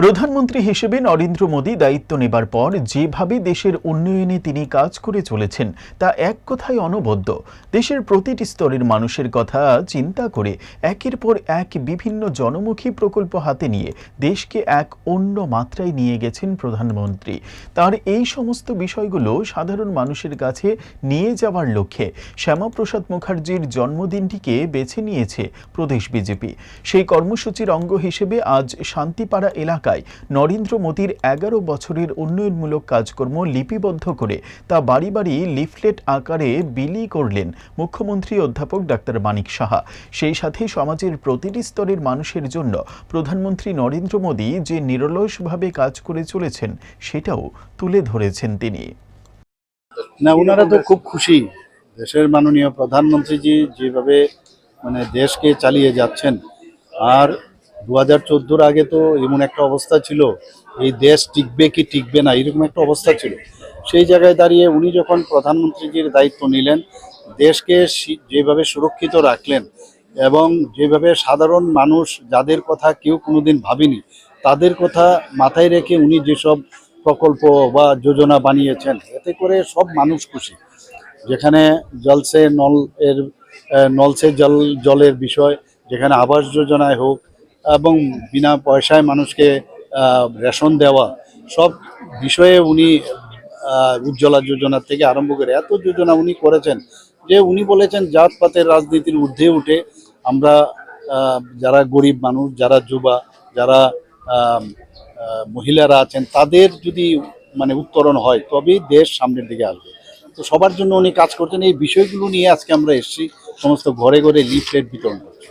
প্রধানমন্ত্রী হিসেবে নরেন্দ্র মোদী দায়িত্ব নেবার পর যেভাবে দেশের উন্নয়নে তিনি কাজ করে চলেছেন, তা এক কথায় অনবদ্য। দেশের প্রতিটি স্তরের মানুষের কথা চিন্তা করে একের পর এক বিভিন্ন জনমুখী প্রকল্প হাতে নিয়ে দেশকে এক অন্য মাত্রায় নিয়ে গেছেন প্রধানমন্ত্রী। তার এই সমস্ত বিষয়গুলো সাধারণ মানুষের কাছে নিয়ে যাওয়ার লক্ষ্যে শ্যামাপ্রসাদ মুখার্জির জন্মদিনটিকে বেছে নিয়েছে প্রদেশ বিজেপি। সেই কর্মসূচির অঙ্গ হিসেবে আজ শান্তিপাড়া এলাকায় নরেন্দ্র মোদীর এগারো বছরের উন্নয়নমূলক কাজকর্ম লিপিবদ্ধ করে তা বাড়ি বাড়ি লিফলেট আকারে বিলি করলেন মুখ্যমন্ত্রী অধ্যাপক ডাক্তার মানিক সাহা। সেই সাথে সমাজের প্রতিটি স্তরের মানুষের জন্য প্রধানমন্ত্রী নরেন্দ্র মোদী যে নিরলসভাবে কাজ করে চলেছেন সেটাও তুলে ধরেছেন তিনি। না, ওনারা তো খুব খুশি। দেশের মাননীয় প্রধানমন্ত্রীজি যেভাবে মানে দেশকে চালিয়ে যাচ্ছেন, আর দু হাজার চোদ্দোর আগে তো এমন একটা অবস্থা ছিল, এই দেশ টিকবে কি টিকবে না, এরকম একটা অবস্থা ছিল। সেই জায়গায় দাঁড়িয়ে উনি যখন প্রধানমন্ত্রীজির দায়িত্ব নিলেন, দেশকে যেভাবে সুরক্ষিত রাখলেন এবং যেভাবে সাধারণ মানুষ যাদের কথা কেউ কোনোদিন ভাবেনি, তাদের কথা মাথায় রেখে উনি যেসব প্রকল্প বা যোজনা বানিয়েছেন, এতে করে সব মানুষ খুশি। যেখানে জলসে নল, এর নলসে জল, জলের বিষয়, যেখানে আবাস যোজনায় হোক এবং বিনা পয়সায় মানুষকে রেশন দেওয়া, সব বিষয়ে উনি উজ্জ্বলা যোজনার থেকে আরম্ভ করে এত যোজনা উনি করেছেন যে উনি বলেছেন, জাতপাতের রাজনীতির ঊর্ধ্বে উঠে আমরা যারা গরিব মানুষ, যারা যুবা, যারা মহিলারা আছেন, তাদের যদি মানে উত্তরণ হয়, তবেই দেশ সামনের দিকে আসবে। তো সবার জন্য উনি কাজ করছেন। এই বিষয়গুলো নিয়ে আজকে আমরা এসেছি, সমস্ত ঘরে ঘরে লিফলেট বিতরণ করছি।